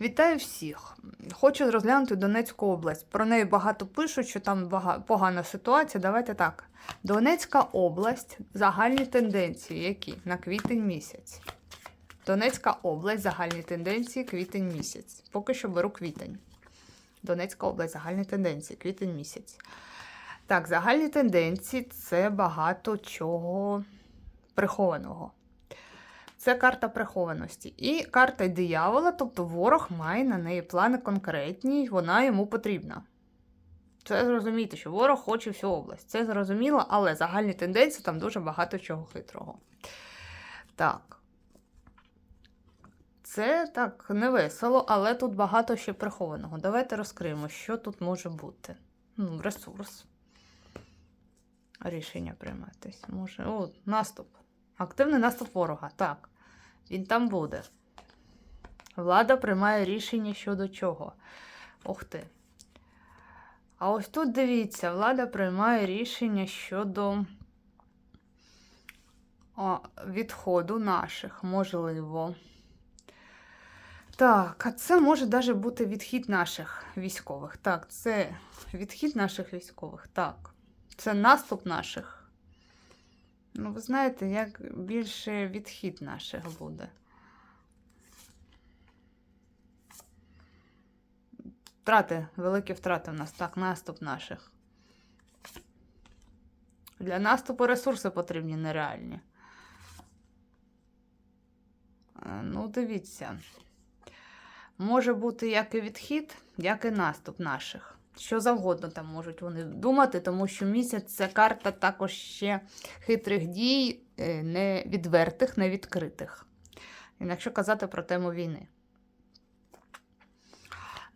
Вітаю всіх! Хочу розглянути Донецьку область. Про неї багато пишуть, що там погана ситуація. Давайте так. Донецька область, загальні тенденції, які на квітень місяць. Донецька область, загальні тенденції, квітень місяць. Поки що беру квітень. Донецька область, загальні тенденції, квітень місяць. Так, загальні тенденції це багато чого прихованого. Це карта прихованості. І карта диявола, тобто ворог має на неї плани конкретні, вона йому потрібна. Це зрозуміти, що ворог хоче всю область. Це зрозуміло, але загальні тенденції там дуже багато чого хитрого. Так. Це так не весело, але тут багато ще прихованого. Давайте розкриємо, що тут може бути. Ну, ресурс. Рішення прийматись. Може. О, наступ. Активний наступ ворога. Так. Він там буде. Влада приймає рішення щодо чого. Ох ти. А ось тут дивіться, влада приймає рішення щодо о, відходу наших, можливо. Так, а це може навіть бути відхід наших військових. Так, це відхід наших військових. Так. Це наступ наших. Ну, ви знаєте, як більше відхід наших буде. Втрати, великі втрати в нас. Так, наступ наших. Для наступу ресурси потрібні нереальні. Е, Ну, дивіться. Може бути як і відхід, як і наступ наших. Що завгодно там можуть вони думати, тому що місяць це карта також ще хитрих дій, е, не відвертих, не відкритих. Якщо казати про тему війни.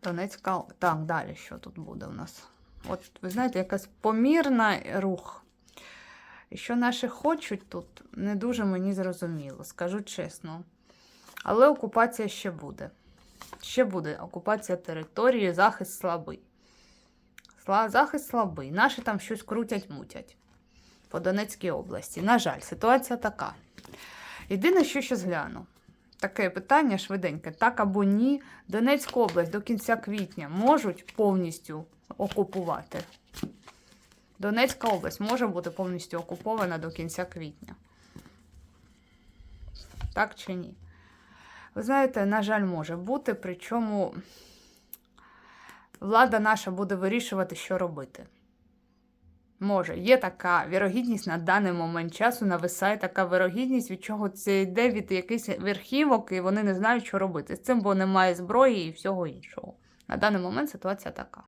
Донецька. Так, далі що тут буде у нас? От, ви знаєте, якась помірна рух. Що наші хочуть тут, не дуже мені зрозуміло, скажу чесно. Але окупація ще буде. Ще буде окупація території, захист слабий. Захист слабий. Наші там щось крутять-мутять по Донецькій області. На жаль, ситуація така. Єдине, що ще згляну. Таке питання швиденьке. Так або ні. Донецьку область до кінця квітня можуть повністю окупувати. Донецька область може бути повністю окупована до кінця квітня. Так чи ні? Ви знаєте, на жаль, може бути, причому влада наша буде вирішувати, що робити. Може, є така вірогідність на даний момент часу, нависає така вірогідність, від чого це йде від якихось верхівок, і вони не знають, що робити. З цим, бо немає зброї і всього іншого. На даний момент ситуація така.